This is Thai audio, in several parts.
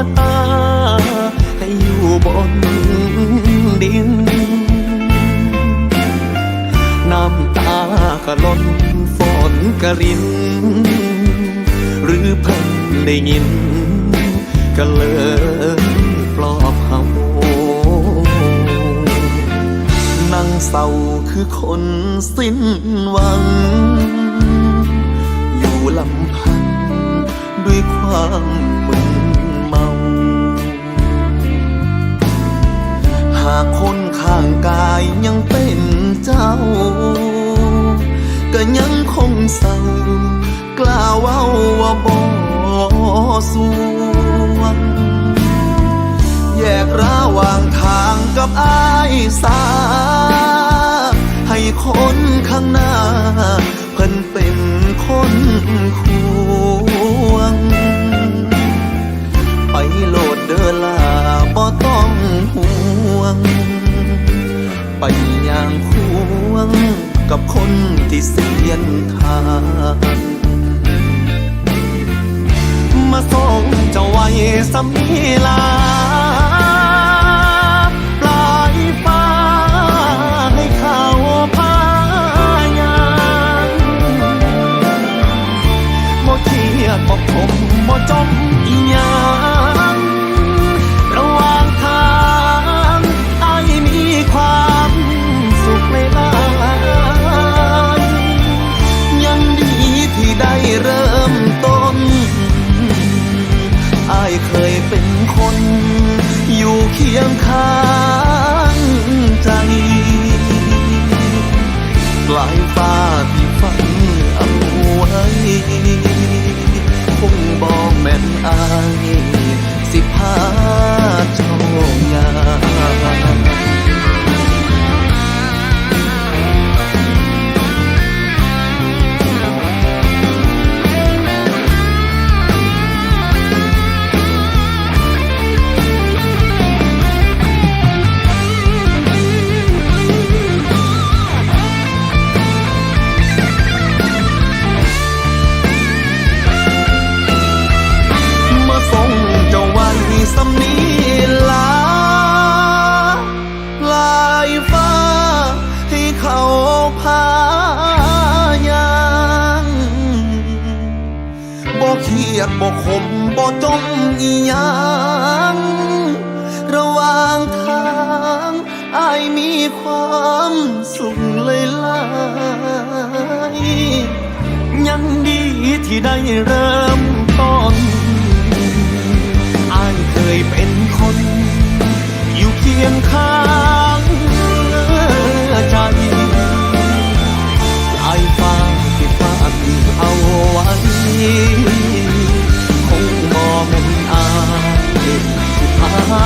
ชะตา ให้อยู่บนดิน น้ำตาก็ล้นฝนกระริน หรือเพิ่นได้ยิน ก็เลยปลอบเฮานั่งเศร้าคือคนสิ้นหวัง อยู่ลำพันด้วยความมึนากคนข้างกายยังเป็นเจ้า ก็ยังคงเศร้ากล้าเว้าว่าบ่สวงแยกระหว่างทางกับอายสา ให้คนข้างหน้า เพิ่นเป็นคนค กับคนที่เสียนทางมาส่งเจ้าไว้สมีลา ปลายฟ้าที่ฝันเอาไว้คงบอกแม่นอา สำนีลาลายฟ้าให้เขาพายางบ่เครียดบ่ขมบ่จมอีหยังระหว่างทางอายมีความสุขเลยลายยังดีที่ได้เริ่ม เคยเป็นคน อยู่เคียงข้างใจไอ้ฟ้าที่ฟ้าที่เอาไว้ คงมอแม่นอายที่พา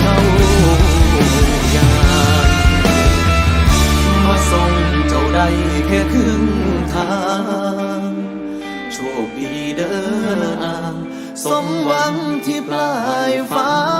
เจ้ายานมาส่งเจ้าได้แค่ค สมหวังที่ปลายฟ้า